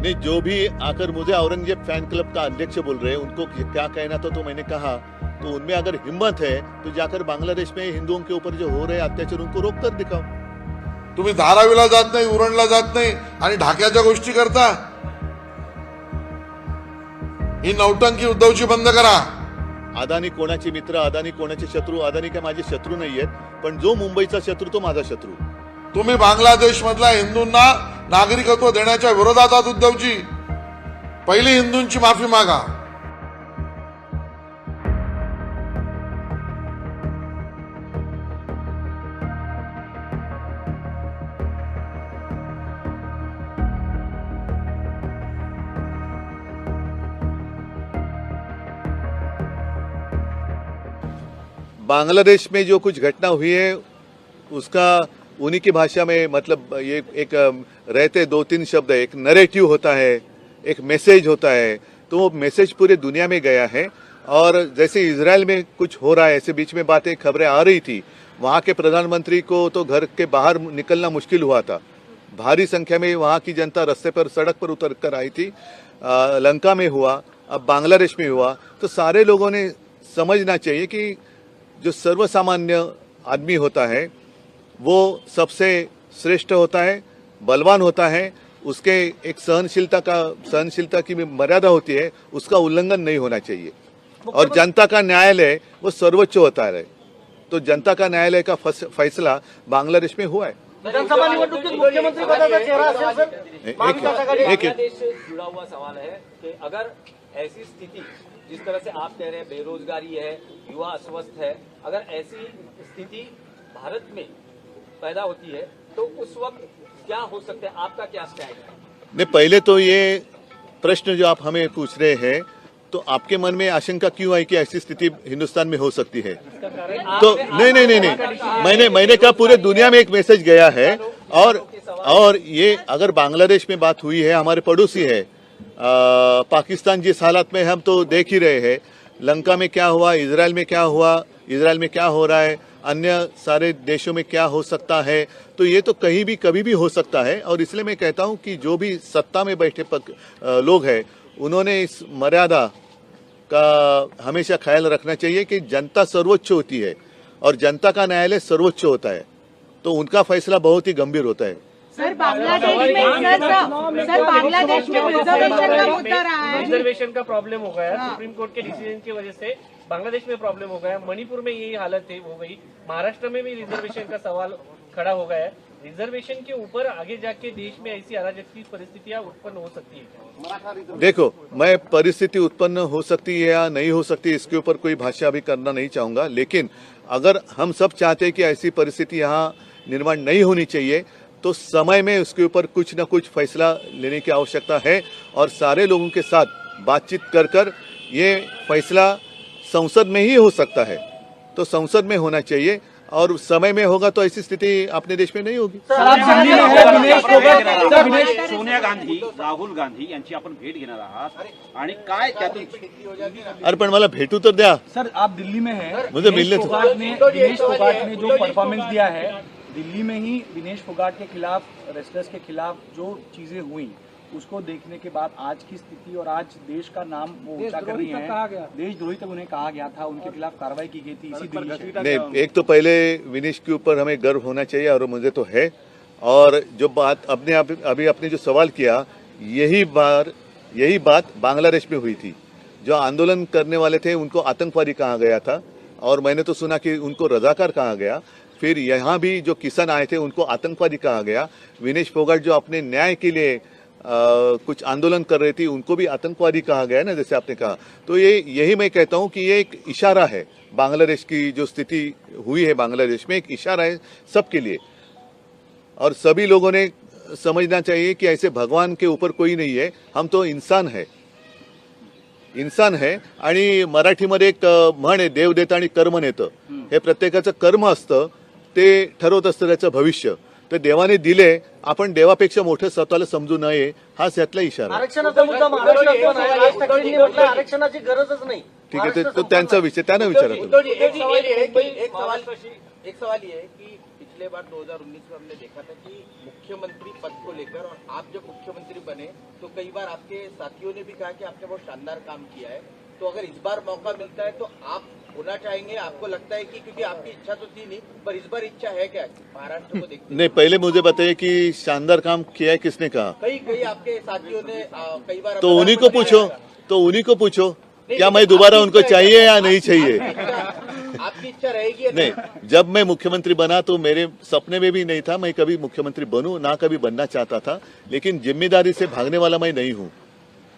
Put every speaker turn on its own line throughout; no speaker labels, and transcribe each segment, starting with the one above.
नहीं जो भी आकर मुझे औरंगजेब फैन क्लब का अध्यक्ष बोल रहे हैं उनको क्या कहना था तो मैंने कहा तो उनमें अगर हिम्मत है तो जाकर बांग्लादेश में हिंदुओं के ऊपर जो हो रहे अत्याचार उनको रोक कर दिखाओ।
तुम्ही धारावीला जात नाही उरणला जात नाही आणि ढाक्याच्या गोष्टी करता? ही नौटंकी उद्धवची बंद करा.
अदानी कोणाचे मित्र अदानी कोणाचे शत्रू अदानी काय माझे शत्रू नाही आहेत पण जो मुंबईचा शत्रू तो माझा शत्रू.
तुम्ही बांगलादेश मधल्या हिंदूंना नागरिकत्व देण्याच्या विरोधात आज उद्धवजी पहिली हिंदूंची माफी मागा.
बांग्लादेश में जो कुछ घटना हुई है उसका उन्हीं की भाषा में मतलब ये एक रहते दो तीन शब्द एक नरेटिव होता है एक मैसेज होता है तो वो मैसेज पूरे दुनिया में गया है। और जैसे इसराइल में कुछ हो रहा है ऐसे बीच में बातें खबरें आ रही थी वहाँ के प्रधानमंत्री को तो घर के बाहर निकलना मुश्किल हुआ था। भारी संख्या में वहाँ की जनता रस्ते पर सड़क पर उतर कर आई थी। अ, लंका में हुआ अब बांग्लादेश में हुआ। तो सारे लोगों ने समझना चाहिए कि जो सर्वसामान्य आदमी होता है वो सबसे श्रेष्ठ होता है बलवान होता है उसके एक सहनशीलता का सहनशीलता की मर्यादा होती है उसका उल्लंघन नहीं होना चाहिए। और जनता का न्यायालय वो सर्वोच्च होता है। तो जनता का न्यायालय का फैसला बांग्लादेश में हुआ है।
विधानसभा निवडणुकीत मुख्यमंत्री पदाचा चेहरा असेल सर?
एक-
महाविकास आघाडी
एक-
बांग्लादेश से जुड़ा हुआ सवाल है कि अगर ऐसी स्थिति जिस तरह से आप कह रहे हैं बेरोजगारी है युवा अस्वस्थ है अगर ऐसी स्थिति भारत में पैदा होती है तो उस वक्त क्या हो सकता है? आपका क्या स्टैंड है?
नहीं पहले तो ये प्रश्न जो आप हमें पूछ रहे हैं तो आपके मन में आशंका क्यों आई कि ऐसी स्थिति हिंदुस्तान में हो सकती है? तो नहीं नहीं नहीं नहीं। मैंने मैंने कहा पूरे दुनिया में एक मैसेज गया है और और ये अगर बांग्लादेश में बात हुई है हमारे पड़ोसी है अ, पाकिस्तान जिस हालत में हम तो देख ही रहे हैं लंका में क्या हुआ इसराइल में क्या हुआ इसराइल में क्या हो रहा है अन्य सारे देशों में क्या हो सकता है तो ये तो कहीं भी कभी भी हो सकता है। और इसलिए मैं कहता हूँ कि जो भी सत्ता में बैठे पक, लोग हैं उन्होंने इस मर्यादा का हमेशा ख्याल रखना चाहिए कि जनता सर्वोच्च होती है। और जनता का न्यायालय सर्वोच्च होता है तो उनका फैसला बहुत ही गंभीर होता है।
सर बांग्लादेश में सर सर बांग्लादेश में रिजर्वेशन का मुद्दा रहा है।
रिजर्वेशन का प्रॉब्लम हो गया सुप्रीम कोर्ट के डिसीज़न की वजह से बांग्लादेश में प्रॉब्लम हो गया मणिपुर में यही हालत है हो गई। महाराष्ट्र में भी रिजर्वेशन का सवाल खड़ा हो गया है। रिजर्वेशन के ऊपर आगे जाके देश में ऐसी अराजक की परिस्थितियाँ उत्पन्न हो सकती है।
देखो मैं परिस्थिति उत्पन्न हो सकती है या नहीं हो सकती इसके ऊपर कोई भाषा अभी करना नहीं चाहूँगा। लेकिन अगर हम सब चाहते हैं कि ऐसी परिस्थिति यहाँ निर्माण नहीं होनी चाहिए तो समय में उसके ऊपर कुछ न कुछ फैसला लेने की आवश्यकता है और सारे लोगों के साथ बातचीत कर कर ये फैसला संसद में ही हो सकता है। तो संसद में होना चाहिए और समय में होगा तो ऐसी स्थिति अपने देश में नहीं होगी।
सोनिया गांधी राहुल गांधी यांची आपण भेट घेणार आहात आणि काय त्यातून
अरे पण मला भेटू तर द्या.
सर आप दिल्ली में हैं.
मुझे मिलने तो-
दिनेश फोगाट ने जो परफॉर्मेंस दिया है दिल्ली में ही दिनेश फोगाट के खिलाफ रेस्लर्स के खिलाफ जो चीज़ें हुई उसको देखने के बाद आज की स्थिति और आज देश का नाम वो ऊँचा कर रही है। देशद्रोही तक उन्हें कहा गया था उनके खिलाफ कार्रवाई की गई थी इसी दिल्ली
नहीं एक तो पहले विनीश के ऊपर हमें गर्व होना चाहिए और मुझे तो है। और जो बात अपने आप अभी आपने जो सवाल किया यही बार यही बात बांग्लादेश में हुई थी। जो आंदोलन करने वाले थे उनको आतंकवादी कहा गया था। और मैंने तो सुना कि उनको रजाकार कहा गया। फिर यहाँ भी जो किसान आए थे उनको आतंकवादी कहा गया। विनेश फोगाट जो अपने न्याय के लिए आ, कुछ आंदोलन कर रही थी उनको भी आतंकवादी कहा गया ना जैसे आपने कहा। तो ये यही मैं कहता हूँ कि ये एक इशारा है। बांग्लादेश की जो स्थिति हुई है बांग्लादेश में एक इशारा है सबके लिए। और सभी लोगों ने समझना चाहिए कि ऐसे भगवान के ऊपर कोई नहीं है। हम तो इंसान है। इंसान है। आणि मराठीमध्ये एक म्हण आहे देव देतं आणि कर्म नेतं. हे प्रत्येकाचं कर्म असतं. ते ठरवत असतं त्याचं भविष्य तर देवाने दिले आपण देवापेक्षा मोठं स्वतःला समजू नये हाच यातला इशारा आहे.
आरक्षणाचा मुद्दा महाराष्ट्रात पण आहे राज ठाकरेंनी म्हटलं आरक्षणाची गरजच नाही
ठीक आहे ते- तो त्यांचा विषय त्यांना विचारा तुम्ही.
एक सवाल ये है कि एक सवाल एक सवाल ये है कि पिछले पिछले बार 2019 में हमने देखा था कि मुख्यमंत्री पद को लेकर और आप जब मुख्यमंत्री बने तो कई बार आपके साथियों ने भी कहा कि आपने बहुत शानदार काम किया है तो अगर इस बार मौका मिलता है तो आप होना चाहेंगे आपको लगता है कि क्योंकि आपकी इच्छा तो थी नहीं पर इस बार इच्छा है क्या? महाराष्ट्र को देखते
नहीं पहले मुझे बताइए कि शानदार काम किया है किसने कहा?
कई कई आपके साथियों ने कई बार
तो उन्हीं को पूछो तो उन्हीं को पूछो क्या मैं दोबारा उनको चाहिए या नहीं चाहिए?
आपकी इच्छा रहेगी
नहीं? जब मैं मुख्यमंत्री बना तो मेरे सपने में भी नहीं था मैं कभी मुख्यमंत्री बनूं ना कभी बनना चाहता था लेकिन ज़िम्मेदारी से भागने वाला मैं नहीं हूँ।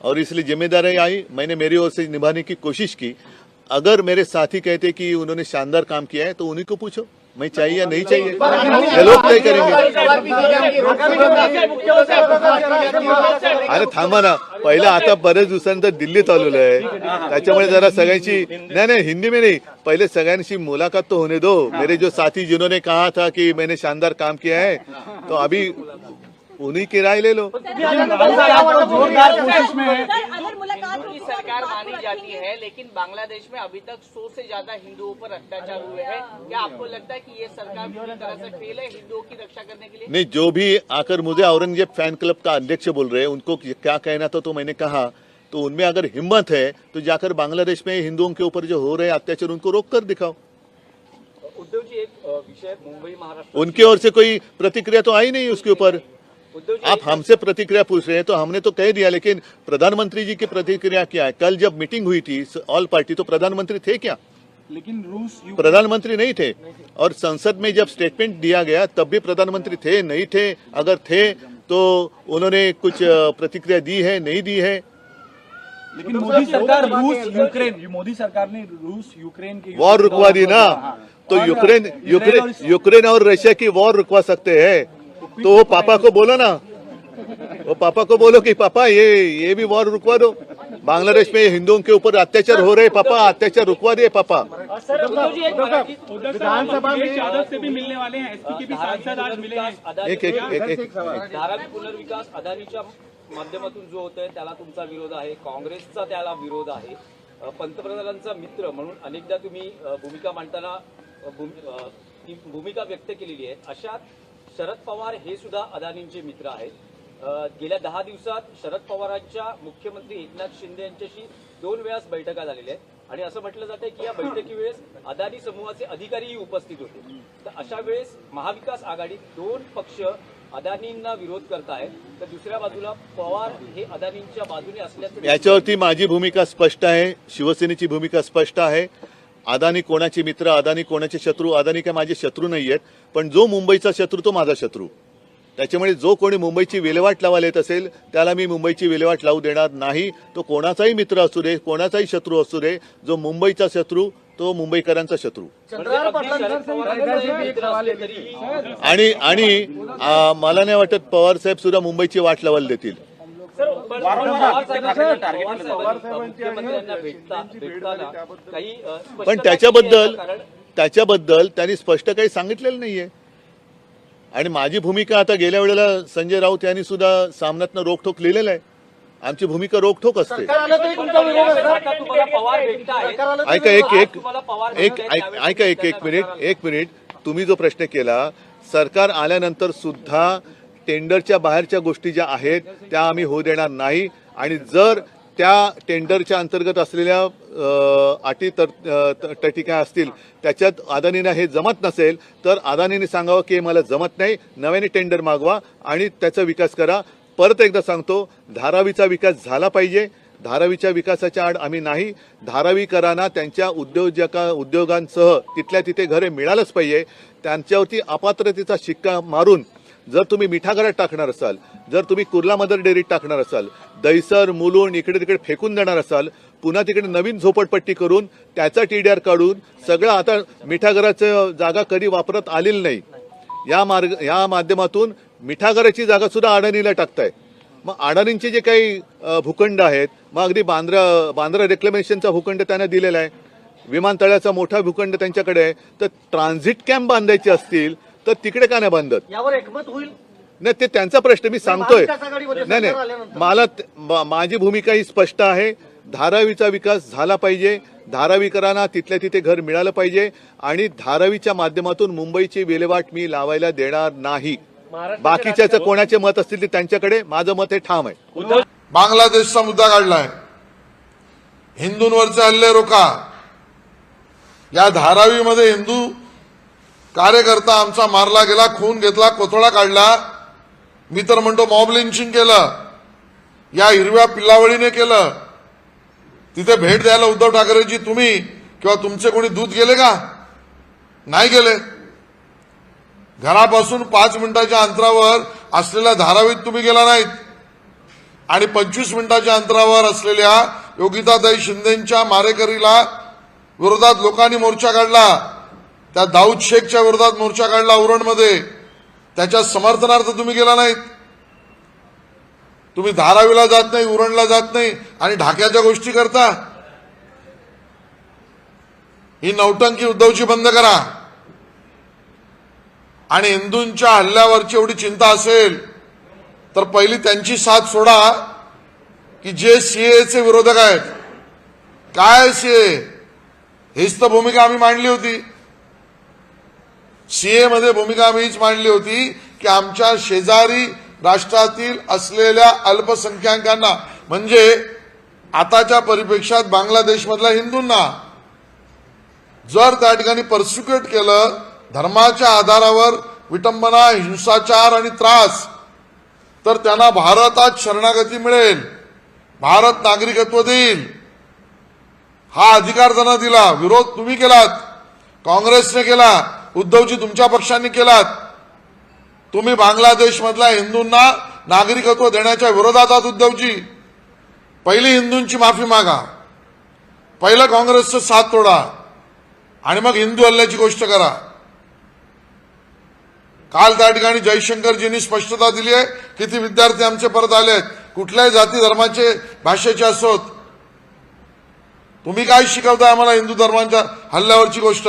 और इसलिए ज़िम्मेदारी आई। मैंने मेरी ओर से निभाने की कोशिश की। अगर मेरे साथी कहते कि उन्होंने शानदार काम किया है तो उन्हीं को पूछो, मैं चाहिए या नहीं चाहिए? ये लोग तय करेंगे। अरे थांबा ना। पहिलं आता बरेच दिवसानंतर दिल्लीत आलेलो आहे. त्याच्यामुळे जरा सगळ्यांची नाही नाही, हिंदी में नहीं. पहले सगळ्यांशी मुलाकात तो होने दो. मेरे जो साथी जिन्होंने कहा था कि मैंने शानदार काम किया है तो अभी उन्हीं की राय ले लो।
जोरदार कोशिश में है।
अगर मुलाकात
की सरकार मानी जाती है। लेकिन बांग्लादेश में अभी तक सौ से ज़्यादा हिंदुओं पर अत्याचार हुए हैं। क्या आपको लगता है कि ये सरकार पूरी तरह से फेल है हिंदुओं की रक्षा करने के लिए?
नहीं जो भी आकर मुझे औरंगज़ेब फ़ैन क्लब का अध्यक्ष बोल रहे हैं उनको क्या कहना था तो मैंने कहा तो उनमें अगर हिम्मत है तो जाकर बांग्लादेश में हिंदुओं के ऊपर जो हो रहे अत्याचार उनको रोक कर दिखाओ।
उद्धव जी एक विषय मुंबई महाराष्ट्र।
उनकी ओर से कोई प्रतिक्रिया तो आई नहीं उसके ऊपर? आप हमसे प्रतिक्रिया पूछ रहे हैं तो हमने तो कह दिया लेकिन प्रधानमंत्री जी की प्रतिक्रिया क्या है? कल जब मीटिंग हुई थी ऑल पार्टी तो प्रधानमंत्री थे क्या?
लेकिन रूस
प्रधानमंत्री नहीं थे। और संसद में जब स्टेटमेंट दिया गया तब भी प्रधानमंत्री थे नहीं थे। अगर थे तो उन्होंने कुछ प्रतिक्रिया दी है नहीं दी है?
लेकिन मोदी सरकार रूस यूक्रेन मोदी सरकार ने रूस यूक्रेन की
वॉर रुकवा दी ना। तो यूक्रेन यूक्रेन यूक्रेन और रशिया की वॉर रुकवा सकते हैं। तो वो पापा को बोलो ना। वो पापा को बोलो कि पापा ये ये भी वॉर रुकवा दो। बांग्लादेश में हिंदुओं के ऊपर अत्याचार हो रहे पापा अत्याचार रुकवा दिए पापा।
विधानसभा में यादव से भी मिलने वाले हैं एसपी के भी सांसद आज मिले हैं।
एक एक एक एक।
धारावी पुनर्विकास अदानीच्या माध्यमातून जो होतोय त्याला तुमचा विरोध आहे. काँग्रेसचा त्याला विरोध आहे. पंतप्रधानांचा मित्र म्हणून अनेकदा तुम्ही भूमिका मांडताना भूमिका व्यक्त केलेली आहे. अशात शरद पवार हे सुद्धा अदानींचे मित्र आहेत. गेल्या दहा दिवसात शरद पवारांच्या मुख्यमंत्री एकनाथ शिंदे यांच्याशी दोन वेळास बैठका झालेल्या आहेत. आणि असं म्हटलं जातंय की या बैठकीवेळेस अदानी समूहाचे अधिकारीही उपस्थित होते. तर अशा वेळेस महाविकास आघाडीत दोन पक्ष अदानींना विरोध करतायत. तर दुसऱ्या बाजूला पवार हे अदानींच्या बाजूने असल्याचं
याच्यावरती माझी भूमिका स्पष्ट आहे. शिवसेनेची भूमिका स्पष्ट आहे. अदानी कोणाचे मित्र अदानी कोणाचे शत्रू अदानी काय माझे शत्रू नाही आहेत पण जो मुंबईचा शत्रू तो माझा शत्रू. त्याच्यामुळे जो कोणी मुंबईची विल्हेवाट लावायला येत असेल त्याला मी मुंबईची विल्हेवाट लावू देणार नाही. तो कोणाचाही मित्र असू दे कोणाचाही शत्रू असू दे जो मुंबईचा शत्रू तो मुंबईकरांचा शत्रू. आणि आणि मला नाही वाटत पवार साहेब सुद्धा मुंबईची वाट लावायला देतील. पण त्याच्याबद्दल त्याच्याबद्दल त्यांनी स्पष्ट काही सांगितलेलं नाहीये. आणि माझी भूमिका आता गेल्या वेळेला संजय राऊत यांनी सुद्धा सामन्यातनं रोखोक लिहिलेलं आहे. आमची भूमिका रोखोक असते.
सरकार आलं तरी तुमचा विरोध आहे
आता तुम्हाला पवार भेटताय.
सरकार आलं
ऐका एक एक
तुम्हाला पवार
एक ऐक- एक एक मिनिट एक मिनिट. तुम्ही जो प्रश्न केला सरकार आल्यानंतर सुद्धा टेंडरच्या बाहेरच्या गोष्टी ज्या आहेत त्या आम्ही होऊ देणार नाही. आणि जर त्या टेंडरच्या अंतर्गत असलेल्या अटी तर त- तटी काय असतील त्याच्यात अदानीनं हे जमत नसेल तर अदानीने सांगावं की हे मला जमत नाही नव्याने टेंडर मागवा आणि त्याचा विकास करा. परत एकदा सांगतो धारावीचा विकास झाला पाहिजे. धारावीच्या विकासाच्या आड आम्ही नाही. धारावीकरांना त्यांच्या उद्योजका उद्योगांसह तिथल्या तिथे घरे मिळालंच पाहिजे. त्यांच्यावरती अपात्रतेचा शिक्का मारून जर तुम्ही मिठागरात टाकणार असाल जर तुम्ही कुर्ला मदर डेअरीत टाकणार असाल दैसर मुलुंड इकडे तिकडे फेकून देणार असाल पुन्हा तिकडे नवीन झोपडपट्टी करून त्याचा टीडीआर काढून सगळं आता मिठागराचं जागा कधी वापरत आलेली नाही. या मार्ग या माध्यमातून मिठागराची जागा सुद्धा अडाणीला टाकताय. मग अडाणींचे जे काही भूखंड आहेत मग अगदी बांद्रा बांद्रा रेक्लेमेशनचा भूखंड त्यांना दिलेला आहे. विमानतळाचा मोठा भूखंड त्यांच्याकडे आहे. तर ट्रान्झिट कॅम्प बांधायचे असतील तर तिकडे का नाही बांधत?
यावर एकमत होईल?
नाही ते त्यांचा प्रश्न मी सांगतोय.
महाविकास आघाडीमध्ये
नाही
सरकार
नाही
आल्यानंतर.
मला त- मा- माझी भूमिका ही स्पष्ट आहे. धारावीचा विकास झाला पाहिजे. धारावीकरांना तिथल्या तिथे घर मिळालं पाहिजे. आणि धारावीच्या माध्यमातून मुंबईची विल्हेवाट मी लावायला देणार नाही. बाकीच्याचं कोणाचे मत असतील ते त्यांच्याकडे माझं मत हे ठाम आहे.
उद्धव
बांगलादेशचा मुद्दा काढलाय. हिंदूंवरचे हल्ले रोका. या धारावीमध्ये हिंदू कार्यकर्ता आमचा मारला गेला खून घेतला कोथळा काढला. मी तर म्हणतो मॉब लिंचिंग केलं. या हिरव्या पिल्लावळीने केलं. तिथे भेट द्यायला उद्धव ठाकरेजी तुम्ही किंवा तुमचे कोणी दूध गेले का? नाही गेले. घरापासून पाच मिनिटाच्या अंतरावर असलेल्या धारावीत तुम्ही गेला नाहीत. आणि पंचवीस मिनिटाच्या अंतरावर असलेल्या योगिताताई शिंदेच्या मारेकरीला विरोधात लोकांनी मोर्चा काढला. त्या दाऊद शेखच्या विरोधात मोर्चा काढला उरणमध्ये. त्याच्या समर्थनार्थ तुम्ही गेला नाहीत. तुम्ही धारावीला जात नाही उरणला जात नाही आणि ढाक्याच्या गोष्टी करता. ही नौटंकी उद्धवची बंद करा. आणि हिंदूंच्या हल्ल्यावरची एवढी चिंता असेल तर पहिली त्यांची साथ सोडा की जे सीएचे विरोधक आहेत. काय सीए हीच तर भूमिका आम्ही मांडली होती. सीए मध्ये भूमिका मीच मांडली होती की आमच्या शेजारी राष्ट्रातील असलेल्या अल्पसंख्याकांना म्हणजे आताच्या परिप्रेक्षात बांगलादेशमधल्या हिंदूंना जर त्या ठिकाणी परसिक्युट केलं धर्माच्या आधारावर विटंबना हिंसाचार आणि त्रास तर त्यांना भारतात शरणागती मिळेल. भारत नागरिकत्व देईल. हा अधिकार त्यांना दिला. विरोध तुम्ही केलात. काँग्रेसने केला. उद्धवजी तुमच्या पक्षांनी केलात. तुम्ही बांगलादेशमधल्या हिंदूंना नागरिकत्व देण्याच्या विरोधात आहात उद्धवजी. पहिली हिंदूंची माफी मागा. पहिलं काँग्रेसचं साथ तोडा. आणि मग हिंदू हल्ल्याची गोष्ट करा. काल त्या ठिकाणी जयशंकरजींनी स्पष्टता दिली आहे किती विद्यार्थी आमचे परत आले आहेत. कुठल्याही जाती धर्माचे भाषेचे असोत. तुम्ही काय शिकवताय आम्हाला हिंदू धर्मांच्या हल्ल्यावरची गोष्ट?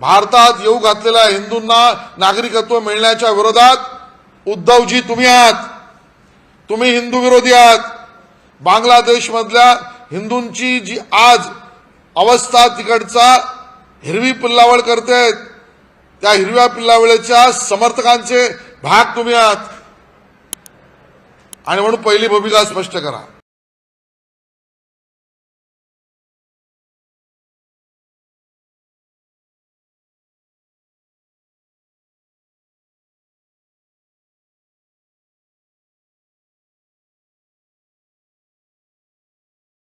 भारतात येऊ घातलेल्या हिंदूंना नागरिकत्व मिळण्याच्या विरोधात उद्धवजी तुम्ही आहात. तुम्ही हिंदू विरोधी आहात. बांगलादेशमधल्या हिंदूंची जी आज अवस्था तिकडचा हिरवी पिल्लावळ करते त्या हिरव्या पिल्लावळीच्या समर्थकांचे भाग तुम्ही आहात. आणि म्हणून पहिली भूमिका स्पष्ट करा.